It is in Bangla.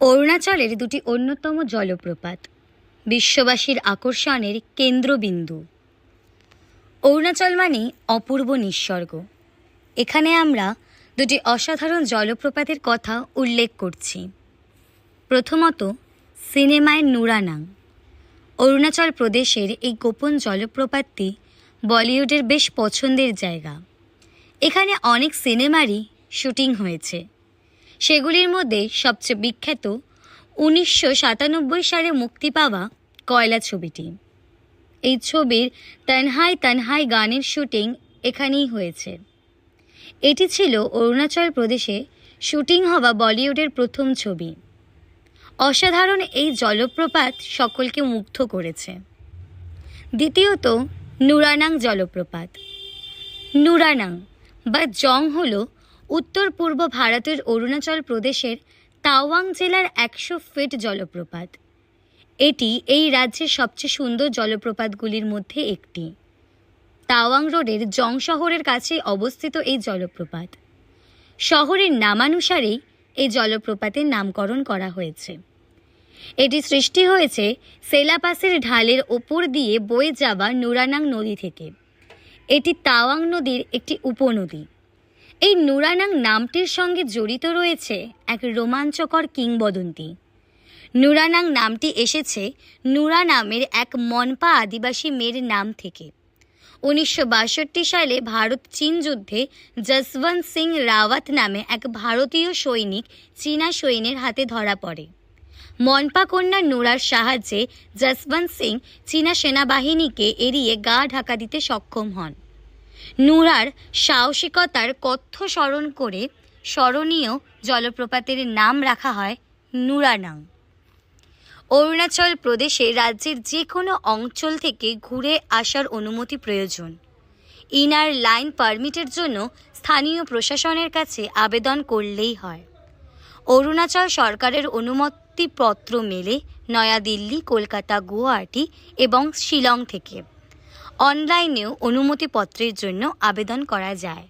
অরুণাচলের দুটি অন্যতম জলপ্রপাত, বিশ্ববাসীর আকর্ষণের কেন্দ্রবিন্দু। অরুণাচল মানে অপূর্ব নিঃস্বর্গ এখানে আমরা দুটি অসাধারণ জলপ্রপাতের কথা উল্লেখ করছি। প্রথমত, সিনেমায় নুরানাং। অরুণাচল প্রদেশের এই গোপন জলপ্রপাতটি বলিউডের বেশ পছন্দের জায়গা। এখানে অনেক সিনেমারই শুটিং হয়েছে। সেগুলির মধ্যে সবচেয়ে বিখ্যাত উনিশশো সাতানব্বই সালে মুক্তি পাওয়া কয়লা ছবিটি। এই ছবির তানহাই তানহাই গানের শুটিং এখানেই হয়েছে। এটি ছিল অরুণাচল প্রদেশে শুটিং হওয়া বলিউডের প্রথম ছবি। অসাধারণ এই জলপ্রপাত সকলকে মুগ্ধ করেছে। দ্বিতীয়ত, নুরানাং জলপ্রপাত। নুরানাং বা জং হল উত্তর পূর্ব ভারতের অরুণাচল প্রদেশের তাওয়াং জেলার একশো ফিট জলপ্রপাত। এটি এই রাজ্যের সবচেয়ে সুন্দর জলপ্রপাতগুলির মধ্যে একটি। তাওয়াং রোডের জং শহরের কাছে অবস্থিত এই জলপ্রপাত। শহরের নামানুসারেই এই জলপ্রপাতের নামকরণ করা হয়েছে। এটি সৃষ্টি হয়েছে সেলাপাসের ঢালের ওপর দিয়ে বয়ে যাওয়া নুরানাং নদী থেকে। এটি তাওয়াং নদীর একটি উপনদী। এই নুরানাং নামটির সঙ্গে জড়িত রয়েছে এক রোমাঞ্চকর কিংবদন্তি। নুরানাং নামটি এসেছে নুরা নামের এক মনপা আদিবাসী মেয়ের নাম থেকে। উনিশশো বাষট্টি সালে ভারত চীন যুদ্ধে যশবন্ত সিং রাওয়াত নামে এক ভারতীয় সৈনিক চীনা সৈন্যের হাতে ধরা পড়ে। মনপা কন্যা নুরার সাহায্যে যশবন্ত সিং চীনা সেনাবাহিনীকে এড়িয়ে গা ঢাকা দিতে সক্ষম হন। নুরার সাহসিকতার কথ্য স্মরণ করে স্মরণীয় জলপ্রপাতের নাম রাখা হয় নুরানাং। অরুণাচল প্রদেশে রাজ্যের যে কোনো অঞ্চল থেকে ঘুরে আসার অনুমতি প্রয়োজন। ইনার লাইন পারমিটের জন্য স্থানীয় প্রশাসনের কাছে আবেদন করলেই হয়। অরুণাচল সরকারের অনুমতিপত্র মেলে নয়াদিল্লি, কলকাতা, গুয়াহাটি এবং শিলং থেকে। অনলাইনেও অনুমতিপত্রের জন্য আবেদন করা যায়।